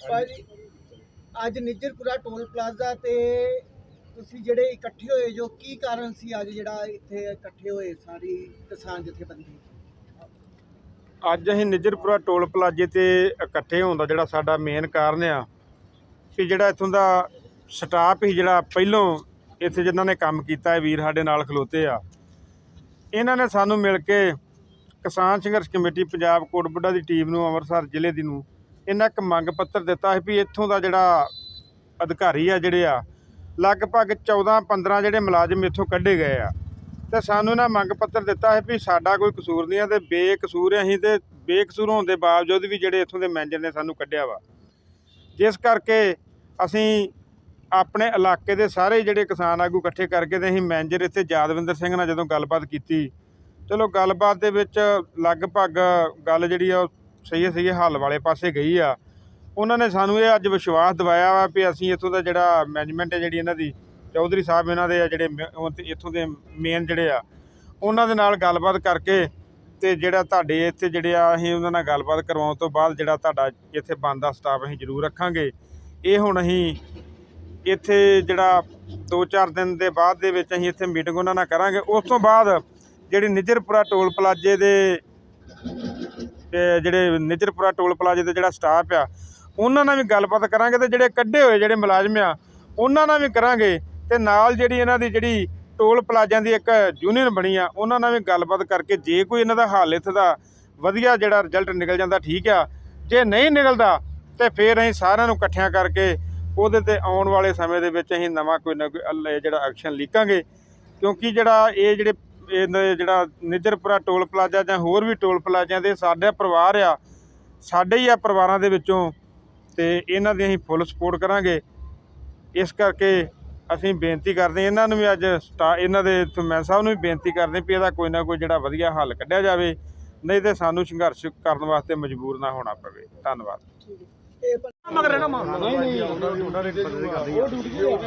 ਭਾਜੀ ਅੱਜ ਨਿੱਜਰਪੁਰਾ toll plaza ਤੇ ਤੁਸੀਂ ਜਿਹੜੇ ਇਕੱਠੇ ਹੋਏ ਜੋ ਕੀ ਕਾਰਨ ਸੀ ਅੱਜ ਜਿਹੜਾ ਇੱਥੇ ਇਕੱਠੇ ਹੋਏ ਸਾਰੀ ਕਿਸਾਨ ਜਥੇਬੰਦੀ? ਅੱਜ ਅਸੀਂ ਨਿਜਰਪੁਰਾ ਟੋਲ ਪਲਾਜ਼ੇ ਤੇ ਇਕੱਠੇ ਹੋਣ ਦਾ ਜਿਹੜਾ ਸਾਡਾ ਮੇਨ ਕਾਰਨ ਆ ਕਿ ਜਿਹੜਾ ਇੱਥੋਂ ਦਾ ਸਟਾਫ ਹੀ ਜਿਹੜਾ ਪਹਿਲੋਂ ਇੱਥੇ ਜਿਨ੍ਹਾਂ ਨੇ ਕੰਮ ਕੀਤਾ ਹੈ ਵੀਰ ਸਾਡੇ ਨਾਲ ਖਲੋਤੇ ਆ। ਇਹਨਾਂ ਨੇ ਸਾਨੂੰ ਮਿਲ ਕੇ ਕਿਸਾਨ ਸੰਘਰਸ਼ ਕਮੇਟੀ ਪੰਜਾਬ ਕੋਟਬੁੱਢਾ ਦੀ ਟੀਮ ਨੂੰ ਅੰਮ੍ਰਿਤਸਰ ਜ਼ਿਲ੍ਹੇ ਦੀ ਨੂੰ ਇਹਨਾਂ ਇੱਕ ਮੰਗ ਪੱਤਰ ਦਿੱਤਾ ਹੈ ਵੀ ਇੱਥੋਂ ਦਾ ਜਿਹੜਾ ਅਧਿਕਾਰੀ ਆ ਜਿਹੜੇ ਆ, ਲਗਭਗ 14 15 ਜਿਹੜੇ ਮੁਲਾਜ਼ਮ ਇੱਥੋਂ ਕੱਢੇ ਗਏ ਆ। ਤੇ ਸਾਨੂੰ ਇਹਨਾਂ ਮੰਗ ਪੱਤਰ ਦਿੱਤਾ ਹੈ ਵੀ ਸਾਡਾ ਕੋਈ ਕਸੂਰ ਨਹੀਂ ਆ ਤੇ ਬੇਕਸੂਰ ਆ ਅਸੀਂ ਤੇ ਬੇਕਸੂਰ ਹੋਣ ਦੇ ਬਾਵਜੂਦ ਵੀ ਜਿਹੜੇ ਇੱਥੋਂ ਦੇ ਮੈਨੇਜਰ ਨੇ ਸਾਨੂੰ ਕੱਢਿਆ ਵਾ। ਜਿਸ ਕਰਕੇ ਅਸੀਂ ਆਪਣੇ ਇਲਾਕੇ ਦੇ ਸਾਰੇ ਜਿਹੜੇ ਕਿਸਾਨ ਆਗੂ ਇਕੱਠੇ ਕਰਕੇ ਤੇ ਅਸੀਂ ਮੈਨੇਜਰ ਇੱਥੇ ਯਾਦਵਿੰਦਰ ਸਿੰਘ ਨਾਲ ਜਦੋਂ ਗੱਲਬਾਤ ਕੀਤੀ, ਚਲੋ ਗੱਲਬਾਤ ਦੇ ਵਿੱਚ ਲਗਭਗ ਗੱਲ ਜਿਹੜੀ ਆ ਉਹ ਸਹੀ ਸਹੀ ਹੱਲ ਵਾਲੇ ਪਾਸੇ ਗਈ ਆ। ਉਹਨਾਂ ਨੇ ਸਾਨੂੰ ਇਹ ਅੱਜ ਵਿਸ਼ਵਾਸ ਦਿਵਾਇਆ ਵਾ ਵੀ ਅਸੀਂ ਇੱਥੋਂ ਦਾ ਜਿਹੜਾ ਮੈਨੇਜਮੈਂਟ ਹੈ ਜਿਹੜੀ ਇਹਨਾਂ ਦੀ, ਚੌਧਰੀ ਸਾਹਿਬ ਇਹਨਾਂ ਦੇ ਆ ਜਿਹੜੇ ਮ- ਇੱਥੋਂ ਦੇ ਮੇਨ ਜਿਹੜੇ ਆ, ਉਹਨਾਂ ਦੇ ਨਾਲ ਗੱਲਬਾਤ ਕਰਕੇ ਤੇ ਜਿਹੜਾ ਤੁਹਾਡੇ ਇੱਥੇ ਜਿਹੜੇ ਆ, ਅਸੀਂ ਉਹਨਾਂ ਨਾਲ ਗੱਲਬਾਤ ਕਰਵਾਉਣ ਤੋਂ ਬਾਅਦ ਜਿਹੜਾ ਤੁਹਾਡਾ ਇੱਥੇ ਬਣਦਾ ਸਟਾਫ ਅਸੀਂ ਜ਼ਰੂਰ ਰੱਖਾਂਗੇ। ਇਹ ਹੁਣ ਅਸੀਂ ਇੱਥੇ ਜਿਹੜਾ 2-4 ਦਿਨ ਦੇ ਬਾਅਦ ਦੇ ਵਿੱਚ ਅਸੀਂ ਇੱਥੇ ਮੀਟਿੰਗ ਉਹਨਾਂ ਨਾਲ ਕਰਾਂਗੇ। ਉਸ ਤੋਂ ਬਾਅਦ ਜਿਹੜੀ ਨਿਜਰਪੁਰਾ ਟੋਲ ਪਲਾਜ਼ੇ ਦੇ ਜਿਹੜੇ ਨਿਜਰਪੁਰਾ ਟੋਲ ਪਲਾਜ਼ੇ ਦੇ ਜਿਹੜਾ ਸਟਾਫ ਆ, ਉਹਨਾਂ ਨਾਲ ਵੀ ਗੱਲਬਾਤ ਕਰਾਂਗੇ ਤੇ ਜਿਹੜੇ ਕੱਢੇ ਹੋਏ ਜਿਹੜੇ ਮੁਲਾਜ਼ਮ ਆ, ਉਹਨਾਂ ਨਾਲ ਵੀ ਕਰਾਂਗੇ ਤੇ ਨਾਲ ਜਿਹੜੀ ਇਹਨਾਂ ਦੀ ਜਿਹੜੀ ਟੋਲ ਪਲਾਜ਼ਿਆਂ ਦੀ ਇੱਕ ਯੂਨੀਅਨ ਬਣੀ ਆ, ਉਹਨਾਂ ਨਾਲ ਵੀ ਗੱਲਬਾਤ ਕਰਕੇ ਜੇ ਕੋਈ ਇਹਨਾਂ ਦਾ ਹਾਲ ਇੱਥੇ ਦਾ ਵਧੀਆ ਜਿਹੜਾ ਰਿਜ਼ਲਟ ਨਿਕਲ ਜਾਂਦਾ, ਠੀਕ ਆ। ਜੇ ਨਹੀਂ ਨਿਕਲਦਾ ਤੇ ਫਿਰ ਅਸੀਂ ਸਾਰਿਆਂ ਨੂੰ ਇਕੱਠਿਆਂ ਕਰਕੇ ਉਹਦੇ ਤੇ ਆਉਣ ਵਾਲੇ ਸਮੇਂ ਦੇ ਵਿੱਚ ਅਸੀਂ ਨਵਾਂ ਕੋਈ ਨਾ ਕੋਈ ਜਿਹੜਾ ਐਕਸ਼ਨ ਲਿਖਾਂਗੇ ਕਿਉਂਕਿ ਜਿਹੜਾ ਇਹ ਜਿਹੜੇ ਇਹਨਾਂ ਦੇ ਜਿਹੜਾ ਨਿਜਰਪੁਰਾ ਟੋਲ ਪਲਾਜ਼ਾ ਜਾਂ ਹੋਰ ਵੀ ਟੋਲ ਪਲਾਜ਼ਿਆਂ ਦੇ ਸਾਡੇ ਪਰਿਵਾਰ ਆ, ਸਾਡੇ ਹੀ ਆ ਪਰਿਵਾਰਾਂ ਦੇ ਵਿੱਚੋਂ ਤੇ ਇਹਨਾਂ ਦੀ ਅਸੀਂ ਫੁੱਲ ਸਪੋਰਟ ਕਰਾਂਗੇ। ਇਸ ਕਰਕੇ ਅਸੀਂ ਬੇਨਤੀ ਕਰਦੇ ਇਹਨਾਂ ਨੂੰ ਵੀ ਅੱਜ ਸਟਾ ਇਹਨਾਂ ਦੇ ਮੈਂ ਸਾਹਿਬ ਨੂੰ ਵੀ ਬੇਨਤੀ ਕਰਦੇ ਵੀ ਇਹਦਾ ਕੋਈ ਨਾ ਕੋਈ ਜਿਹੜਾ ਵਧੀਆ ਹੱਲ ਕੱਢਿਆ ਜਾਵੇ, ਨਹੀਂ ਤੇ ਸਾਨੂੰ ਸੰਘਰਸ਼ ਕਰਨ ਵਾਸਤੇ ਮਜਬੂਰ ਨਾ ਹੋਣਾ ਪਵੇ। ਧੰਨਵਾਦ। ਮਗਰ ਰਹਿਣਾ ਮਾਂ। ਨਹੀਂ ਨਹੀਂ ਉਹਨਾਂ ਦੀ ਉਹਨਾਂ ਦੀ ਫਰਜ਼ ਕਰਦੀ ਆ।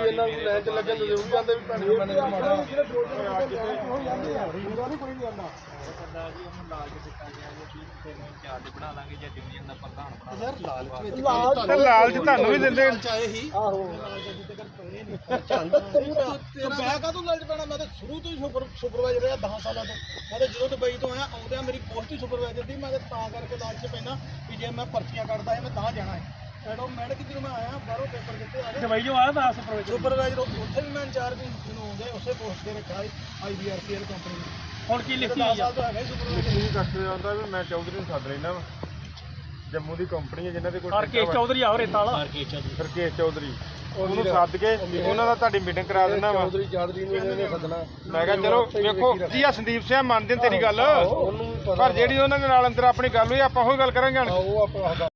ਇਹਨਾਂ ਨੂੰ ਲੈ ਕੇ ਲੱਗੇ ਜ਼ਰੂਰ ਜਾਂਦੇ ਵੀ ਭੈਣ ਮੈਨੇ ਮਾੜਾ। ਤੇ ਲਾਲਚ ਤੁਹਾਨੂੰ ਵੀ ਦਿੰਦੇ। ਆਹੋ। ਤੇ ਮੈਂ ਕਾਹਤੋਂ ਲੜ ਪੈਣਾ? ਮੈਂ ਤਾਂ ਸ਼ੁਰੂ ਤੋਂ ਹੀ ਸੁਪਰ ਸੁਪਰਵਾਈਜ਼ਰ ਰਿਹਾ 10 ਸਾਲਾਂ ਤੋਂ। ਮੈਂ ਤਾਂ ਜਦੋਂ ਦੁਬਈ ਤੋਂ ਆਇਆ ਆਉਂਦਿਆਂ ਮੇਰੀ ਪੋਸਟ ਹੀ ਸੁਪਰਵਾਈਜ਼ਰ ਦੀ। ਮੈਂ ਤਾਂ ਤਾਂ ਕਰਕੇ ਲਾਲਚ ਪੈਣਾ ਜੇ ਮੈਂ ਪਰਚੀਆਂ ਕੱਢਦਾ ਹੈ ਮੈਂ ਤਾਂ ਜਾਣਾ ਹੈ ਐਡੋ ਮੈਡ ਕਿ ਜਦੋਂ ਮੈਂ ਆਇਆ ਬਾਹਰੋਂ ਪੇਪਰ ਦਿੱਤੇ ਆ ਦੁਬਈ ਜੋ ਆਇਆ ਤਾਂ ਸੁਪਰਵਾਈਜ਼ਰ ਸੁਪਰਵਾਈਜ਼ਰ ਉੱਥੇ ਵੀ ਮੈਂ ਇੰਚਾਰਜ ਨੂੰ ਹੁੰਦੇ ਉਸੇ ਪੋਸਟ ਤੇ ਰੱਖਿਆ ਆਈਬੀਆਰਸੀਐਲ ਕੰਪਨੀ ਹੁਣ ਕੀ ਲਿਖੀ 10 ਹੋਈ ਆ? ਸਾਲ ਤੋਂ ਹੈਗਾ ਸੁਪਰਵਾਈਜ਼ਰ ਠੀਕ ਦੱਸ ਆਉਂਦਾ ਵੀ ਮੈਂ ਚੌਧਰੀ ਨੂੰ ਸੱਦ ਲੈਣਾ ਵਾ। ਜੰਮੂ ਦੀ ਕੰਪਨੀ ਹੈ ਜਿਨ੍ਹਾਂ ਦੇ ਕੋਲ ਹਰਕੇਸ਼ ਚੌਧਰੀ ਆ ਰੇਤਾ ਵਾਲਾ ਸਰਕੇਸ਼ ਚੌਧਰੀ। ਉਹਨੂੰ ਸੱਦ ਕੇ ਉਹਨਾਂ ਦਾ ਤੁਹਾਡੀ ਮੀਟਿੰਗ ਕਰਾ ਦਿੰਦਾ ਵਾ। ਚੌਧਰੀ ਚਾਦਰੀ ਨੂੰ ਇਹਨੇ ਸੱਦਣਾ। ਮੈਂ ਕਿਹਾ ਚਲੋ ਵੇਖੋ ਜੀ ਆ ਸੰਦੀਪ ਸਿੰਘ ਮੰਨਦੇ ਨੇ ਤੇਰੀ ਗੱਲ। ਪਰ ਜਿਹੜੀ ਉਹਨਾਂ ਦੇ ਨਾਲ ਅੰਦਰ ਆਪਣੀ ਗੱਲ ਹੋਈ ਆਪਾਂ ਉਹੀ ਗੱਲ ਕਰਾਂਗੇ ਹੁਣ। ਉਹ ਆਪਾਂ